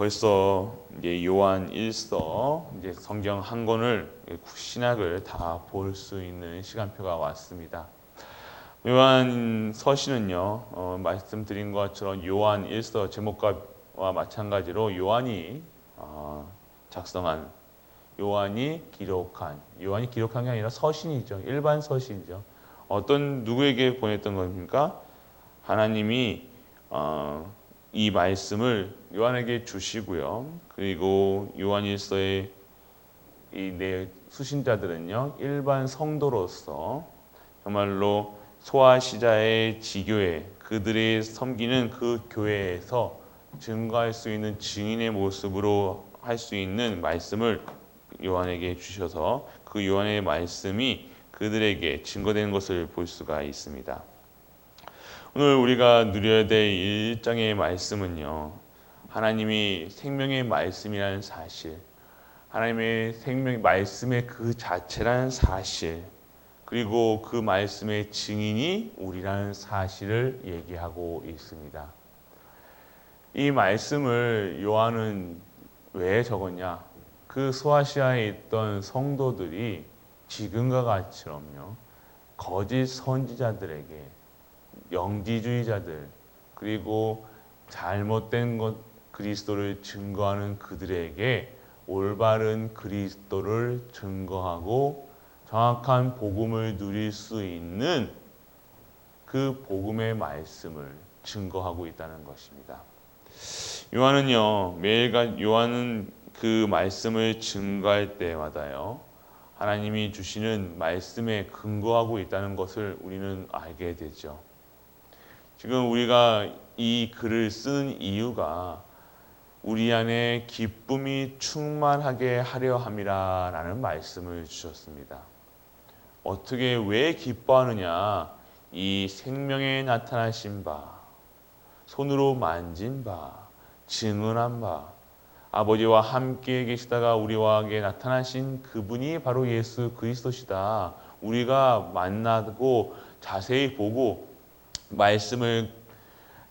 벌써 이제 요한 1서 이제 성경 한 권을 신학을 다 볼 수 있는 시간표가 왔습니다. 요한 서신은요 어, 말씀드린 것처럼 요한 1서 제목과 마찬가지로 요한이 어, 작성한 요한이 기록한 요한이 기록한 게 아니라 서신이죠. 일반 서신이죠. 어떤 누구에게 보냈던 겁니까? 하나님이 어, 이 말씀을 요한에게 주시고요 그리고 요한 1서의 이내 수신자들은요 일반 성도로서 정말로 소아시자의 지교회 그들이 섬기는 그 교회에서 증거할 수 있는 증인의 모습으로 할 수 있는 말씀을 요한에게 주셔서 그 요한의 말씀이 그들에게 증거되는 것을 볼 수가 있습니다. 오늘 우리가 누려야 될 1장의 말씀은요. 하나님이 생명의 말씀이라는 사실, 하나님의 생명 말씀의 그 자체라는 사실, 그리고 그 말씀의 증인이 우리라는 사실을 얘기하고 있습니다. 이 말씀을 요한은 왜 적었냐? 그 소아시아에 있던 성도들이 지금과 같이럼요. 거짓 선지자들에게 영지주의자들 그리고 잘못된 것 그리스도를 증거하는 그들에게 올바른 그리스도를 증거하고 정확한 복음을 누릴 수 있는 그 복음의 말씀을 증거하고 있다는 것입니다. 요한은요 매일간 요한은 그 말씀을 증거할 때마다요 하나님이 주시는 말씀에 근거하고 있다는 것을 우리는 알게 되죠. 지금 우리가 이 글을 쓰는 이유가 우리 안에 기쁨이 충만하게 하려 함이라라는 말씀을 주셨습니다. 어떻게 왜 기뻐하느냐? 이 생명에 나타나신 바, 손으로 만진 바, 증언한 바, 아버지와 함께 계시다가 우리와 함께 나타나신 그분이 바로 예수 그리스도시다. 우리가 만나고 자세히 보고 말씀을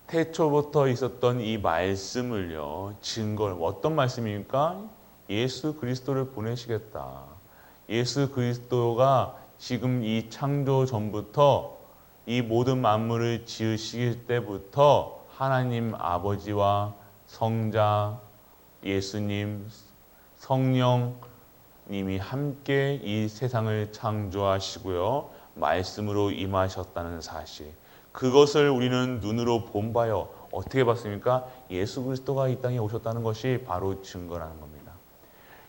태초부터 있었던 이 말씀을요 증거를 어떤 말씀입니까? 예수 그리스도를 보내시겠다. 예수 그리스도가 지금 이 창조 전부터 이 모든 만물을 지으실 때부터 하나님 아버지와 성자 예수님 성령님이 함께 이 세상을 창조하시고요 말씀으로 임하셨다는 사실 그것을 우리는 눈으로 본 바요 어떻게 봤습니까? 예수 그리스도가 이 땅에 오셨다는 것이 바로 증거라는 겁니다.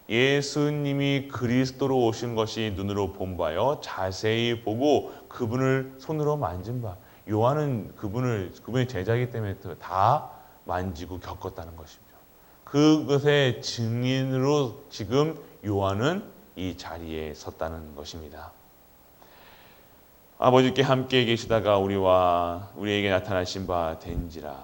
예수님이 그리스도로 오신 것이 눈으로 본 바요 자세히 보고 그분을 손으로 만진 바 요한은 그분을 그분의 제자이기 때문에 다 만지고 겪었다는 것입니다. 그것의 증인으로 지금 요한은 이 자리에 섰다는 것입니다. 아버지께 함께 계시다가 우리와 우리에게 나타나신 바 된지라.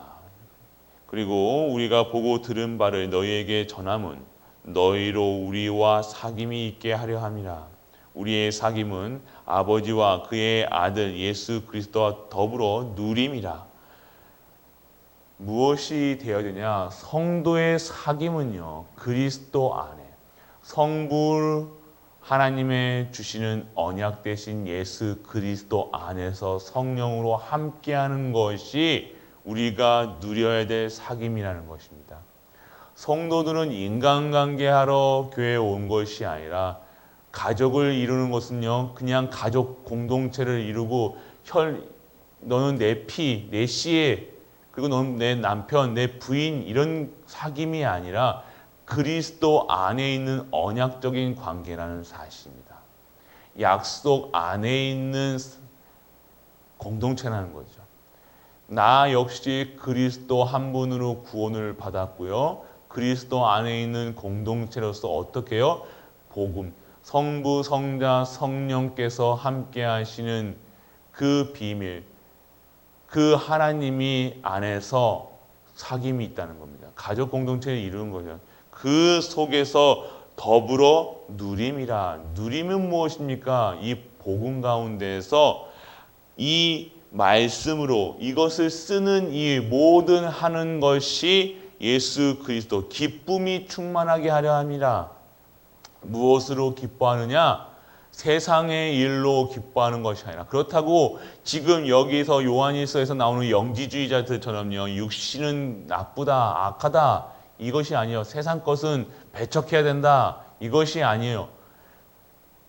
그리고 우리가 보고 들은 바를 너희에게 전함은 너희로 우리와 사귐이 있게 하려 함이라. 우리의 사귐은 아버지와 그의 아들 예수 그리스도와 더불어 누림이라. 무엇이 되어야 되냐? 성도의 사귐은요. 그리스도 안에 성부 하나님의 주시는 언약 대신 예수 그리스도 안에서 성령으로 함께하는 것이 우리가 누려야 될 사귐이라는 것입니다. 성도들은 인간관계하러 교회에 온 것이 아니라 가족을 이루는 것은요 그냥 가족 공동체를 이루고 혈 너는 내 피, 내 씨의 그리고 너는 내 남편, 내 부인 이런 사귐이 아니라 그리스도 안에 있는 언약적인 관계라는 사실입니다. 약속 안에 있는 공동체라는 거죠. 나 역시 그리스도 한 분으로 구원을 받았고요. 그리스도 안에 있는 공동체로서 어떻게 해요? 복음, 성부, 성자, 성령께서 함께 하시는 그 비밀, 그 하나님이 안에서 사귐이 있다는 겁니다. 가족 공동체를 이루는 거죠. 그 속에서 더불어 누림이라. 누림은 무엇입니까? 이 복음 가운데에서 이 말씀으로 이것을 쓰는 이 모든 하는 것이 예수 그리스도 기쁨이 충만하게 하려 함이라. 무엇으로 기뻐하느냐? 세상의 일로 기뻐하는 것이 아니라 그렇다고 지금 여기서 요한일서에서 나오는 영지주의자들처럼요 육신은 나쁘다 악하다 이것이 아니에요. 세상 것은 배척해야 된다. 이것이 아니에요.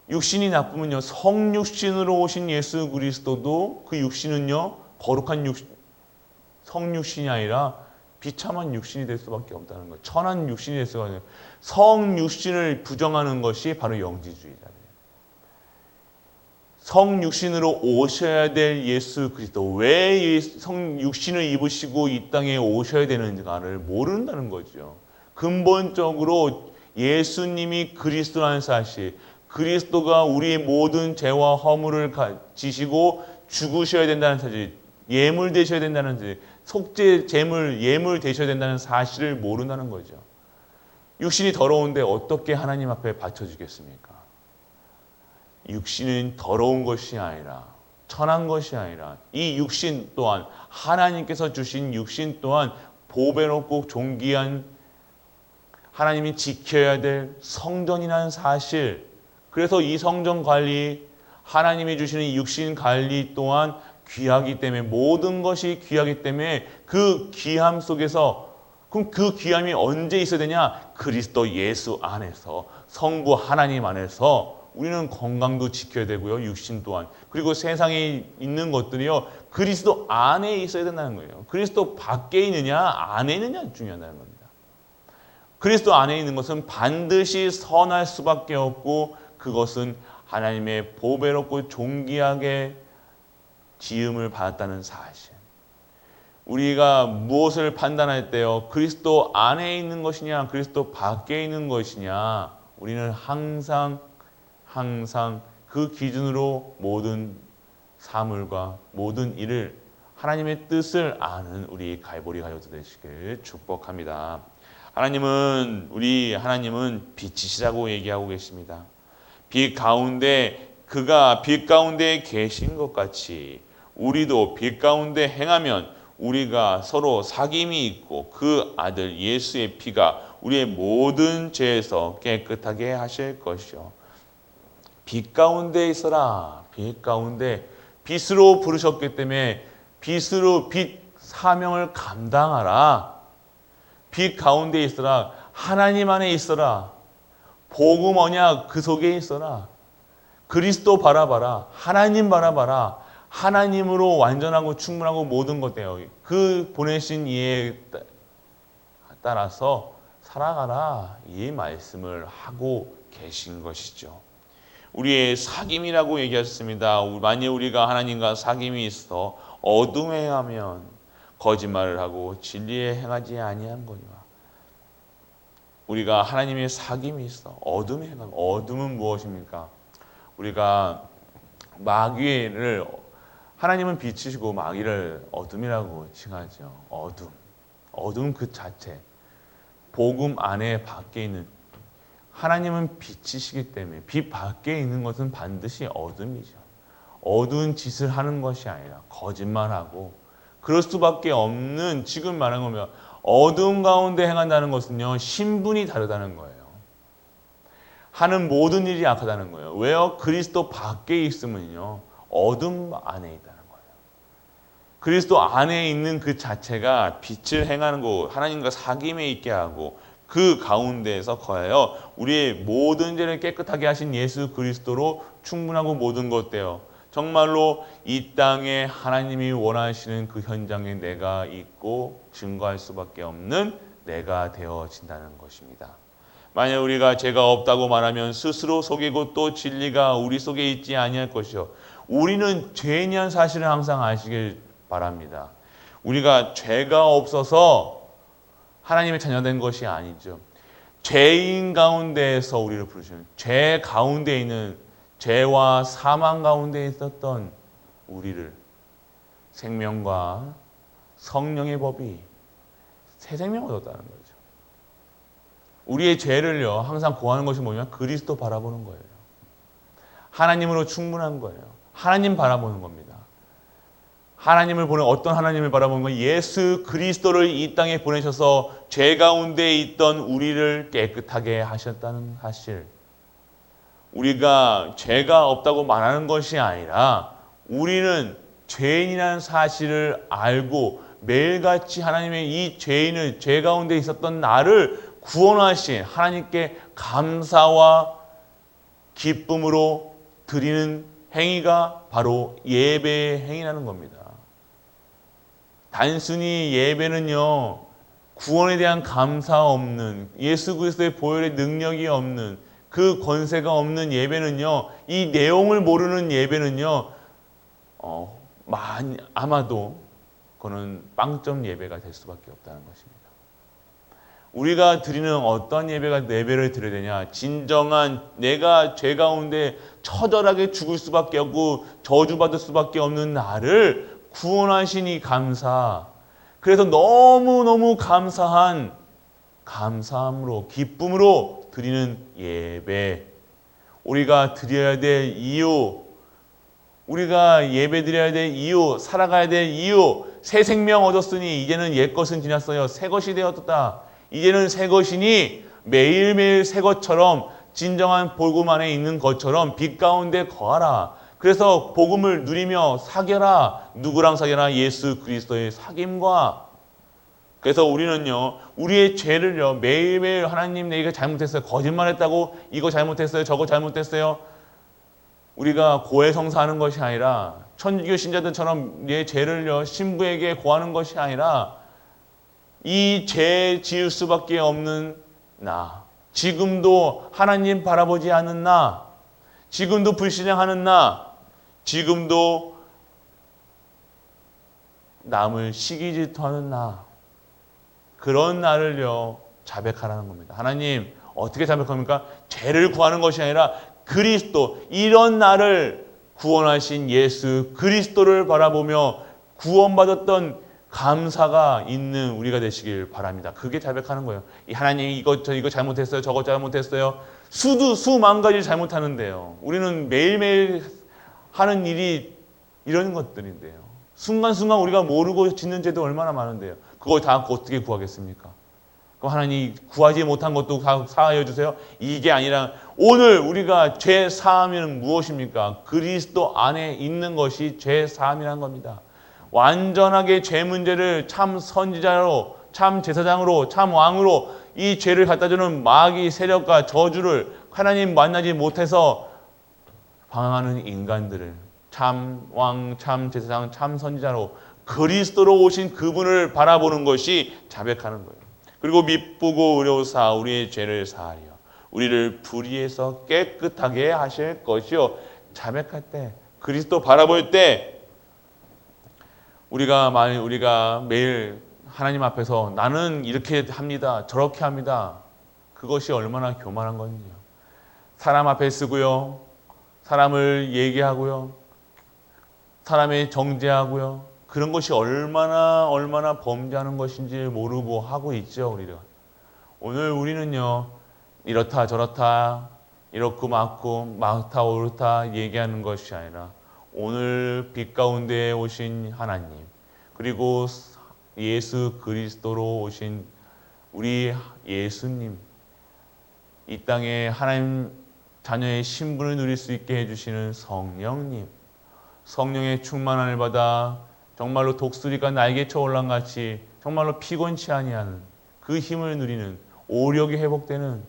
육신이 나쁘면요. 성육신으로 오신 예수 그리스도도 그 육신은요. 거룩한 육 성육신이 아니라 비참한 육신이 될 수밖에 없다는 거예요 천한 육신이 될 수가 없어요. 성육신을 부정하는 것이 바로 영지주의자예요 성육신으로 오셔야 될 예수 그리스도 왜 성육신을 입으시고 이 땅에 오셔야 되는가를 모른다는 거죠. 근본적으로 예수님이 그리스도라는 사실, 그리스도가 우리의 모든 죄와 허물을 지시고 죽으셔야 된다는 사실, 예물 되셔야 된다는 사실, 속죄 제물 예물 되셔야 된다는 사실을 모른다는 거죠. 육신이 더러운데 어떻게 하나님 앞에 바쳐 주겠습니까? 육신은 더러운 것이 아니라 천한 것이 아니라 이 육신 또한 하나님께서 주신 육신 또한 보배롭고 존귀한 하나님이 지켜야 될 성전이라는 사실 그래서 이 성전 관리 하나님이 주시는 육신 관리 또한 귀하기 때문에 모든 것이 귀하기 때문에 그 귀함 속에서 그럼 그 귀함이 언제 있어야 되냐? 그리스도 예수 안에서 성부 하나님 안에서 우리는 건강도 지켜야 되고요. 육신 또한. 그리고 세상에 있는 것들이요. 그리스도 안에 있어야 된다는 거예요. 그리스도 밖에 있느냐, 안에 있느냐 중요하다는 겁니다. 그리스도 안에 있는 것은 반드시 선할 수밖에 없고 그것은 하나님의 보배롭고 존귀하게 지음을 받았다는 사실. 우리가 무엇을 판단할 때요. 그리스도 안에 있는 것이냐, 그리스도 밖에 있는 것이냐. 우리는 항상 항상 그 기준으로 모든 사물과 모든 일을 하나님의 뜻을 아는 우리 갈보리 가요도 되시길 축복합니다. 하나님은 우리 하나님은 빛이시라고 얘기하고 계십니다. 빛 가운데 그가 빛 가운데 계신 것 같이 우리도 빛 가운데 행하면 우리가 서로 사귐이 있고 그 아들 예수의 피가 우리의 모든 죄에서 깨끗하게 하실 것이요 빛 가운데 있어라. 빛 가운데 빛으로 부르셨기 때문에 빛으로 빛 사명을 감당하라. 빛 가운데 있어라. 하나님 안에 있어라. 복음 언약 그 속에 있어라. 그리스도 바라봐라. 하나님 바라봐라. 하나님으로 완전하고 충분하고 모든 것 되어 그 보내신 이에 따라서 살아가라. 이 말씀을 하고 계신 것이죠. 우리의 사귐이라고 얘기했습니다. 만약 우리가 하나님과 사귐이 있어 어둠에 하면 거짓말을 하고 진리에 행하지 아니한 거니와 우리가 하나님의 사귐이 있어 어둠에 행하면 어둠은 무엇입니까? 우리가 마귀를 하나님은 빛이시고 마귀를 어둠이라고 칭하죠. 어둠. 어둠 그 자체. 복음 안에 밖에 있는 하나님은 빛이시기 때문에 빛 밖에 있는 것은 반드시 어둠이죠. 어두운 짓을 하는 것이 아니라 거짓말하고 그럴 수밖에 없는 지금 말한 거면 어두운 가운데 행한다는 것은요 신분이 다르다는 거예요. 하는 모든 일이 악하다는 거예요. 왜요? 그리스도 밖에 있으면요 어둠 안에 있다는 거예요. 그리스도 안에 있는 그 자체가 빛을 행하는 거 하나님과 사귐에 있게 하고 그 가운데에서 거하여 우리의 모든 죄를 깨끗하게 하신 예수 그리스도로 충분하고 모든 것 되어 정말로 이 땅에 하나님이 원하시는 그 현장에 내가 있고 증거할 수밖에 없는 내가 되어진다는 것입니다. 만약 우리가 죄가 없다고 말하면 스스로 속이고 또 진리가 우리 속에 있지 아니할 것이요. 우리는 죄인이란 사실을 항상 아시길 바랍니다. 우리가 죄가 없어서 하나님의 자녀된 것이 아니죠. 죄인 가운데에서 우리를 부르시는 죄 가운데 있는 죄와 사망 가운데 있었던 우리를 생명과 성령의 법이 새 생명을 얻었다는 거죠. 우리의 죄를요 항상 고하는 것이 뭐냐면 그리스도 바라보는 거예요. 하나님으로 충분한 거예요. 하나님 바라보는 겁니다. 하나님을 보는 어떤 하나님을 바라보는 건 예수 그리스도를 이 땅에 보내셔서 죄 가운데 있던 우리를 깨끗하게 하셨다는 사실. 우리가 죄가 없다고 말하는 것이 아니라 우리는 죄인이라는 사실을 알고 매일같이 하나님의 이 죄인을 죄 가운데 있었던 나를 구원하신 하나님께 감사와 기쁨으로 드리는 행위가 바로 예배의 행위라는 겁니다. 단순히 예배는요, 구원에 대한 감사 없는, 예수 그리스도의 보혈의 능력이 없는, 그 권세가 없는 예배는요, 이 내용을 모르는 예배는요, 어, 많이, 아마도 그거는 빵점 예배가 될 수밖에 없다는 것입니다. 우리가 드리는 어떤 예배가 예배를 드려야 되냐? 진정한 내가 죄 가운데 처절하게 죽을 수밖에 없고 저주받을 수밖에 없는 나를 구원하시니 감사. 그래서 너무너무 감사한 감사함으로 기쁨으로 드리는 예배. 우리가 드려야 될 이유 우리가 예배 드려야 될 이유, 살아가야 될 이유, 새 생명 얻었으니 이제는 옛 것은 지났어요. 새 것이 되었다. 이제는 새 것이니 매일매일 새 것처럼 진정한 복음 안에 있는 것처럼 빛 가운데 거하라. 그래서 복음을 누리며 사겨라. 누구랑 사겨라? 예수 그리스도의 사귐과 그래서 우리는요, 우리의 죄를요, 매일매일 하나님 내가 잘못했어요. 거짓말했다고 이거 잘못했어요. 저거 잘못했어요. 우리가 고해성사하는 것이 아니라 천주교 신자들처럼 내 죄를요 신부에게 고하는 것이 아니라 이 죄 지을 수밖에 없는 나 지금도 하나님 바라보지 않는 나 지금도 불신앙하는 나 지금도 남을 시기 질투하는 나 그런 나를요 자백하라는 겁니다. 하나님 어떻게 자백합니까? 죄를 구하는 것이 아니라 그리스도 이런 나를 구원하신 예수 그리스도를 바라보며 구원받았던 감사가 있는 우리가 되시길 바랍니다. 그게 자백하는 거예요. 이 하나님 이거 저 이거 잘못했어요. 저거 잘못했어요. 수도 수만 가지 잘못하는데요. 우리는 매일매일 하는 일이 이런 것들인데요. 순간순간 우리가 모르고 짓는 죄도 얼마나 많은데요. 그걸 다 어떻게 구하겠습니까? 그럼 하나님 구하지 못한 것도 다 사하여 주세요. 이게 아니라 오늘 우리가 죄 사함이는 무엇입니까? 그리스도 안에 있는 것이 죄 사함이란 겁니다. 완전하게 죄 문제를 참 선지자로, 참 제사장으로, 참 왕으로 이 죄를 갖다 주는 마귀 세력과 저주를 하나님 만나지 못해서 방황하는 인간들을 참 왕, 참 제사장, 참 선지자로 그리스도로 오신 그분을 바라보는 것이 자백하는 거예요. 그리고 미쁘고 의료사 우리의 죄를 사하려 우리를 불의에서 깨끗하게 하실 것이요. 자백할 때 그리스도 바라볼 때 우리가 만 우리가 매일 하나님 앞에서 나는 이렇게 합니다 저렇게 합니다. 그것이 얼마나 교만한 건지요. 사람 앞에 쓰고요 사람을 얘기하고요. 사람의 정죄하고요. 그런 것이 얼마나 얼마나 범죄하는 것인지 모르고 하고 있죠 우리가 오늘 우리는요 이렇다 저렇다 이렇고 맞고 맞다 옳다 얘기하는 것이 아니라 오늘 빛 가운데 오신 하나님 그리고 예수 그리스도로 오신 우리 예수님 이 땅에 하나님 자녀의 신분을 누릴 수 있게 해주시는 성령님. 성령의 충만함을 받아 정말로 독수리가 날개쳐 올란 같이 정말로 피곤치 아니하는 그 힘을 누리는 오력이 회복되는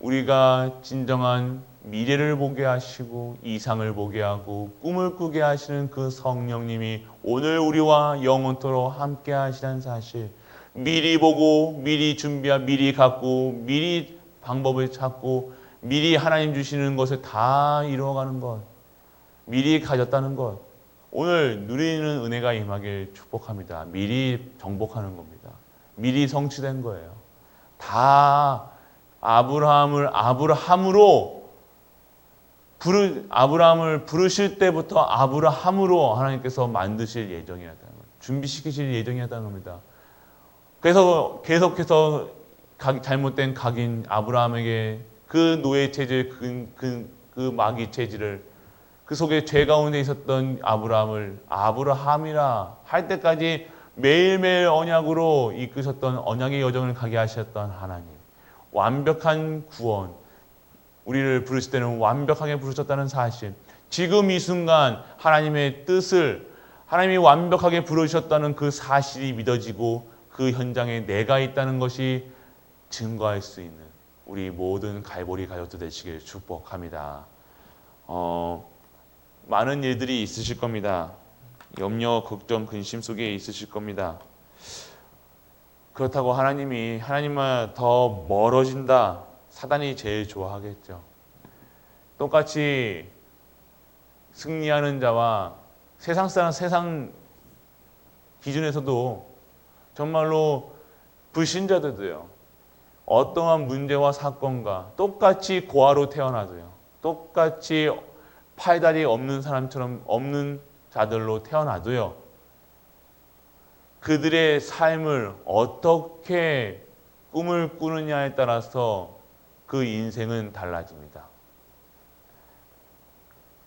우리가 진정한 미래를 보게 하시고 이상을 보게 하고 꿈을 꾸게 하시는 그 성령님이 오늘 우리와 영원토록 함께 하시다는 사실 미리 보고 미리 준비하 미리 갖고 미리 방법을 찾고 미리 하나님 주시는 것을 다 이루어가는 것 미리 가졌다는 것 오늘 누리는 은혜가 임하길 축복합니다. 미리 정복하는 겁니다. 미리 성취된 거예요. 다 아브라함을 아브라함으로 부르 아브라함을 부르실 때부터 아브라함으로 하나님께서 만드실 예정이었다는 거예요. 준비시키실 예정이었다는 겁니다. 그래서 계속해서 각, 잘못된 각인 아브라함에게 그 노예 체질, 그, 그, 그 마귀 체질을 그 속에 죄 가운데 있었던 아브라함을 아브라함이라 할 때까지 매일매일 언약으로 이끄셨던 언약의 여정을 가게 하셨던 하나님. 완벽한 구원. 우리를 부르실 때는 완벽하게 부르셨다는 사실. 지금 이 순간 하나님의 뜻을 하나님이 완벽하게 부르셨다는 그 사실이 믿어지고 그 현장에 내가 있다는 것이 증거할 수 있는 우리 모든 갈보리 가족들 되시길 축복합니다. 어, 많은 일들이 있으실 겁니다. 염려, 걱정, 근심 속에 있으실 겁니다. 그렇다고 하나님이 하나님만 더 멀어진다. 사단이 제일 좋아하겠죠. 똑같이 승리하는 자와 세상 사람 세상 기준에서도 정말로 불신자들도요. 어떠한 문제와 사건과 똑같이 고아로 태어나도요. 똑같이 팔다리 없는 사람처럼 없는 자들로 태어나도요. 그들의 삶을 어떻게 꿈을 꾸느냐에 따라서 그 인생은 달라집니다.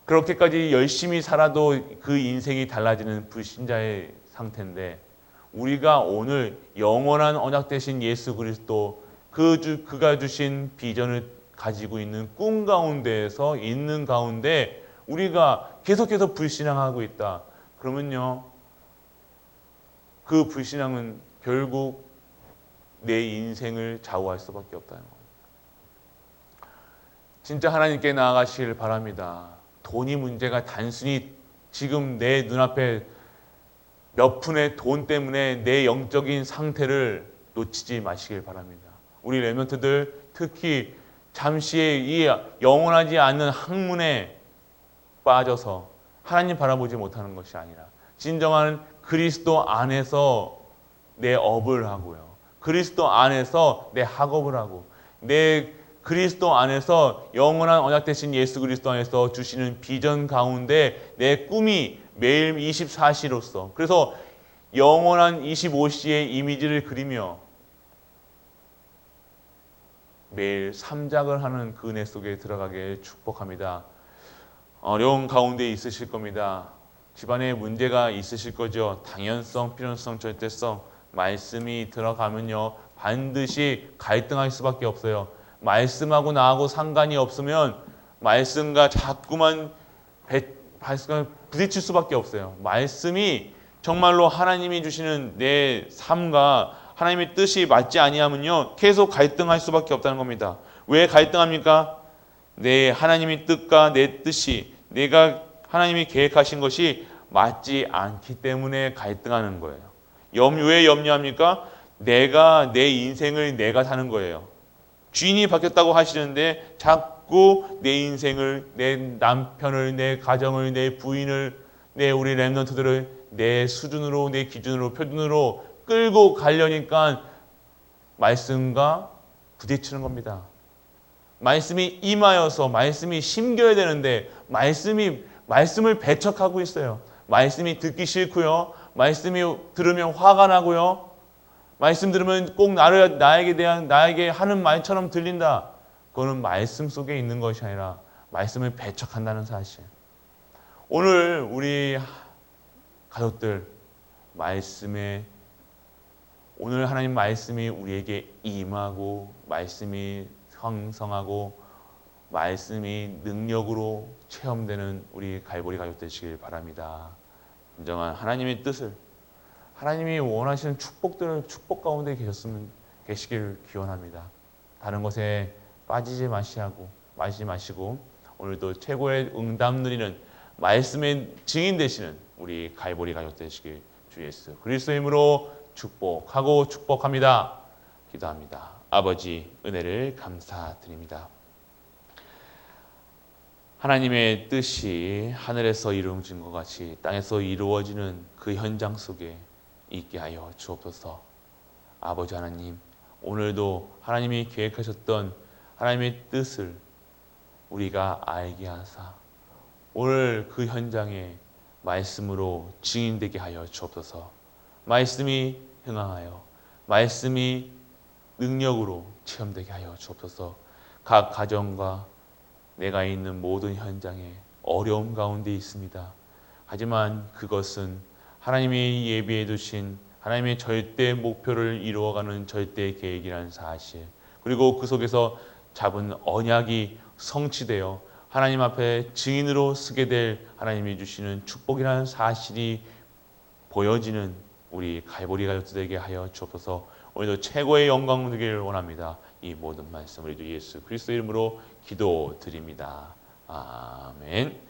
그렇게까지 열심히 살아도 그 인생이 달라지는 불신자의 상태인데 우리가 오늘 영원한 언약 되신 예수 그리스도 그 주, 그가 주신 비전을 가지고 있는 꿈 가운데에서 있는 가운데 우리가 계속해서 불신앙하고 있다. 그러면요. 그 불신앙은 결국 내 인생을 좌우할 수밖에 없다는 겁니다. 진짜 하나님께 나아가시길 바랍니다. 돈이 문제가 단순히 지금 내 눈앞에 몇 푼의 돈 때문에 내 영적인 상태를 놓치지 마시길 바랍니다. 우리 레멘트들 특히 잠시의 이 영원하지 않는 학문에 빠져서 하나님 바라보지 못하는 것이 아니라 진정한 그리스도 안에서 내 업을 하고요. 그리스도 안에서 내 학업을 하고 내 그리스도 안에서 영원한 언약 되신 예수 그리스도 안에서 주시는 비전 가운데 내 꿈이 매일 24시로서 그래서 영원한 25시의 이미지를 그리며 매일 삼작을 하는 그 은혜 속에 들어가게 축복합니다. 어려운 가운데 있으실 겁니다. 집안에 문제가 있으실 거죠. 당연성, 필요성, 절대성 말씀이 들어가면요 반드시 갈등할 수밖에 없어요. 말씀하고 나하고 상관이 없으면 말씀과 자꾸만 배, 말씀과 부딪힐 수밖에 없어요. 말씀이 정말로 하나님이 주시는 내 삶과 하나님의 뜻이 맞지 아니하면요 계속 갈등할 수밖에 없다는 겁니다. 왜 갈등합니까? 내 하나님의 뜻과 내 뜻이 내가 하나님이 계획하신 것이 맞지 않기 때문에 갈등하는 거예요. 염, 왜 염려합니까? 내가 내 인생을 내가 사는 거예요. 주인이 바뀌었다고 하시는데 자꾸 내 인생을 내 남편을 내 가정을 내 부인을 내 우리 랩런트들을 내 수준으로 내 기준으로 표준으로 끌고 가려니까 말씀과 부딪히는 겁니다. 말씀이 임하여서 말씀이 심겨야 되는데 말씀이 말씀을 배척하고 있어요. 말씀이 듣기 싫고요. 말씀이 들으면 화가 나고요. 말씀 들으면 꼭 나를 나에게 대한 나에게 하는 말처럼 들린다. 그거는 말씀 속에 있는 것이 아니라 말씀을 배척한다는 사실. 오늘 우리 가족들 말씀에 오늘 하나님 말씀이 우리에게 임하고 말씀이 형성하고 말씀이 능력으로 체험되는 우리 갈보리 가족 되시길 바랍니다. 진정한 하나님의 뜻을 하나님이 원하시는 축복들을 축복 가운데 계셨으면 계시기를 기원합니다. 다른 것에 빠지지 마시고 마시지 마시고 오늘도 최고의 응답 누리는 말씀의 증인 되시는 우리 갈보리 가족 되시길 주 예수 그리스도의 이름으로 축복하고 축복합니다. 기도합니다. 아버지 은혜를 감사드립니다. 하나님의 뜻이 하늘에서 이루어진 것 같이 땅에서 이루어지는 그 현장 속에 있게 하여 주옵소서. 아버지 하나님, 오늘도 하나님이 계획하셨던 하나님의 뜻을 우리가 알게 하사 오늘 그 현장에 말씀으로 증인되게 하여 주옵소서. 말씀이 흥하여 말씀이 능력으로 체험되게 하여 주옵소서. 각 가정과 내가 있는 모든 현장에 어려움 가운데 있습니다. 하지만 그것은 하나님이 예비해 두신 하나님의 절대 목표를 이루어가는 절대 계획이라는 사실 그리고 그 속에서 잡은 언약이 성취되어 하나님 앞에 증인으로 쓰게 될 하나님이 주시는 축복이라는 사실이 보여지는 우리 갈보리 가족들에게 하여 주옵소서 오늘도 최고의 영광 누기를 원합니다. 이 모든 말씀 우리 주 예수 그리스도 이름으로 기도드립니다. 아멘.